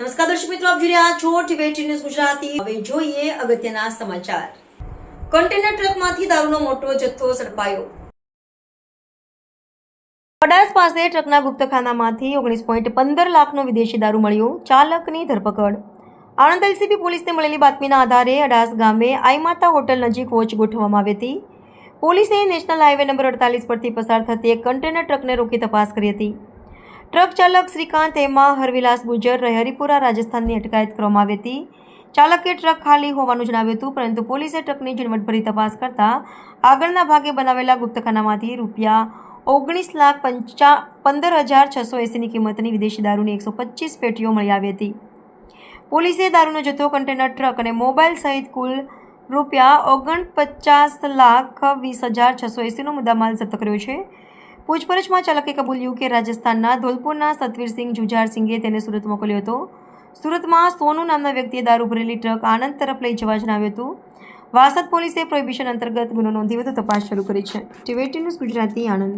નમસ્કાર દર્શક મિત્રો, આપ જોઈ રહ્યા છો ટીવી ન્યૂઝ ગુજરાતી. હવે જોઈએ અગત્યના સમાચાર. કન્ટેનર ટ્રકમાંથી દારૂનો મોટો જથ્થો ઝડપાયો અડાસ પાસે ટ્રકના ગુપ્તખાનામાંથી ઓગણીસ પોઈન્ટ પંદર લાખનો વિદેશી દારૂ મળ્યો. ચાલકની ધરપકડ. આણંદ એલસીબી પોલીસને મળેલી બાતમીના આધારે અડાસ ગામે આઈમાતા હોટલ નજીક વોચ ગોઠવવામાં આવી હતી. પોલીસે નેશનલ હાઈવે નંબર અડતાલીસ પરથી પસાર થતી એક કન્ટેનર ટ્રકને રોકી તપાસ કરી હતી. ટ્રક ચાલક શ્રીકાંત એમાં હરવિલાસ ગુજર હરિપુરા રાજસ્થાનની અટકાયત કરવામાં આવી હતી. ચાલકે ટ્રક ખાલી હોવાનું જણાવ્યું હતું, પરંતુ પોલીસે ટ્રકની ઝીણવટભરી તપાસ કરતાં આગળના ભાગે બનાવેલા ગુપ્તખાનામાંથી રૂપિયા ઓગણીસ લાખ પંચા, પંદર હજાર છસો એંસીની કિંમતની વિદેશી દારૂની એકસો પચીસ પેટીઓ મળી આવી હતી. પોલીસે દારૂનો જથ્થો, કન્ટેનર, ટ્રક અને મોબાઈલ સહિત કુલ રૂપિયા ઓગણપચાસ લાખ વીસ હજાર છસો એંસીનો મુદ્દામાલ જપ્ત કર્યો છે. પૂછપરછમાં ચાલકે કબૂલ્યું કે રાજસ્થાનના ધોલપુરના સતવીરસિંહ જુજારસિંઘે તેને સુરત મોકલ્યો હતો. સુરતમાં સોનુ નામના વ્યક્તિએ દારૂ ભરેલી ટ્રક આનંદ તરફ લઈ જવા જણાવ્યું હતું. વાસદ પોલીસે પ્રોહિબિશન અંતર્ગત ગુનો નોંધી વધુ તપાસ શરૂ કરી છે. TV news Gujarati Anand.